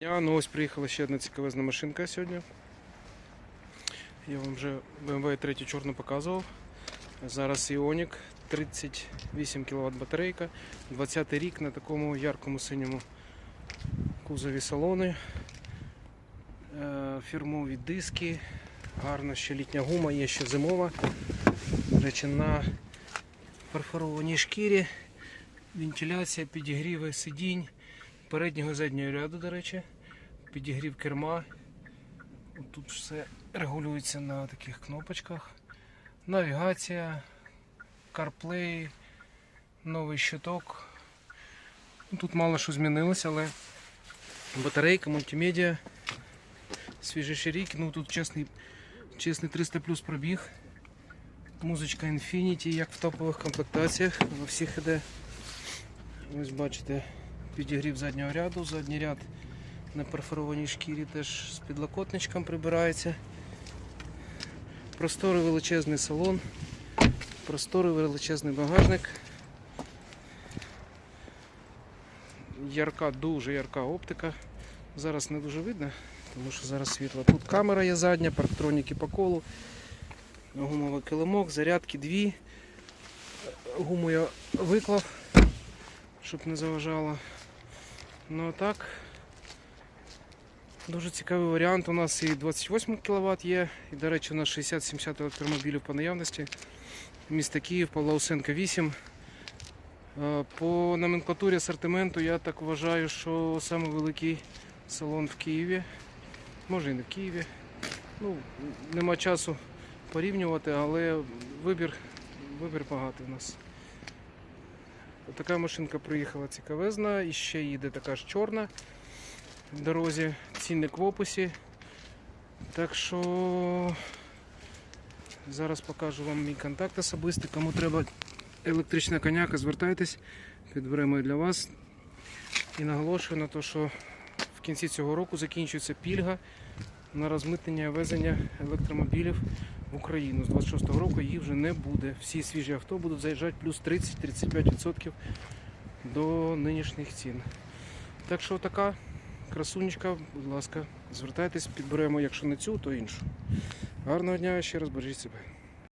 Ну ось приїхала ще одна цікавезна машинка сьогодні. Я вам вже BMW 3 чорну показував. Зараз Ioniq 38 кВт батарейка. 20 рік на такому яркому синьому кузові салони. Е, Фірмові диски. Гарна ще літня гума, є ще зимова. До речі, на перфорованій шкірі. Вентиляція, підігріви сидінь переднього заднього ряду, до речі, підігрів керма. Тут все регулюється на таких кнопочках. Навігація, CarPlay, новий щиток. Ну, Тут мало що змінилося, але батарейка, мультимедіа, свіжіші рік, ну тут чесний, чесний 300 плюс пробіг. Музичка Infinity, як в топових комплектаціях, во всіх іде. Ось бачите, підігрів заднього ряду, задній ряд на перфорованій шкірі теж з підлокотничком прибирається. Просторий величезний салон, просторий величезний багажник. Ярка, дуже ярка оптика. Зараз не дуже видно, тому що зараз світло. Тут камера є задня, парктроніки по колу, гумовий килимок, зарядки дві. Гуму я виклав щоб не заважало. Ну а так, дуже цікавий варіант. У нас і 28 кВт є, і, до речі, у нас 60-70 електромобілів по наявності. Місто Київ, Павла Усенка 8. Е, По номенклатурі асортименту я так вважаю, що саме великий салон в Києві. Може і не в Києві. Ну, нема часу порівнювати, але вибір, вибір багатий у нас. Така машинка приїхала цікавезна, і ще їде така ж чорна в дорозі, цінник в описі. Так що зараз покажу вам мій контакт особистий. Кому треба електрична коняка, звертайтесь, підберемо і для вас. І наголошую на те, що в кінці цього року закінчується пільга на розмитнення і везення електромобілів в Україну. З 26-го року її вже не буде. Всі свіжі авто будуть заїжджати плюс 30-35% до нинішніх цін. Так що така красунечка, будь ласка, звертайтесь, підберемо, якщо не цю, то іншу. Гарного дня, ще раз бережіть себе.